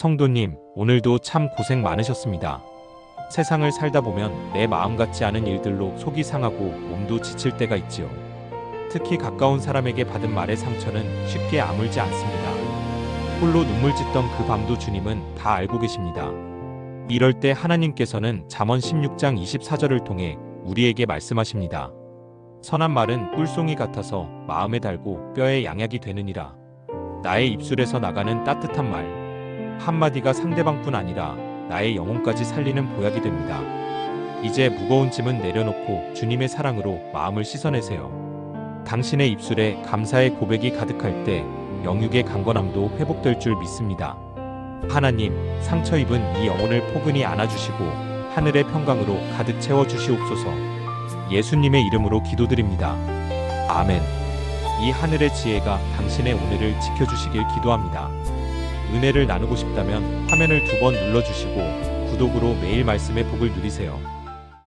성도님, 오늘도 참 고생 많으셨습니다. 세상을 살다 보면 내 마음 같지 않은 일들로 속이 상하고 몸도 지칠 때가 있지요. 특히 가까운 사람에게 받은 말의 상처는 쉽게 아물지 않습니다. 홀로 눈물 짓던 그 밤도 주님은 다 알고 계십니다. 이럴 때 하나님께서는 잠언 16장 24절을 통해 우리에게 말씀하십니다. 선한 말은 꿀송이 같아서 마음에 달고 뼈에 양약이 되느니라. 나의 입술에서 나가는 따뜻한 말. 한마디가 상대방뿐 아니라 나의 영혼까지 살리는 보약이 됩니다. 이제 무거운 짐은 내려놓고 주님의 사랑으로 마음을 씻어내세요. 당신의 입술에 감사의 고백이 가득할 때 영육의 강건함도 회복될 줄 믿습니다. 하나님, 상처 입은 이 영혼을 포근히 안아주시고 하늘의 평강으로 가득 채워 주시옵소서. 예수님의 이름으로 기도드립니다. 아멘. 이 하늘의 지혜가 당신의 오늘을 지켜주시길 기도합니다. 은혜를 나누고 싶다면 화면을 두 번 눌러주시고 구독으로 매일 말씀의 복을 누리세요.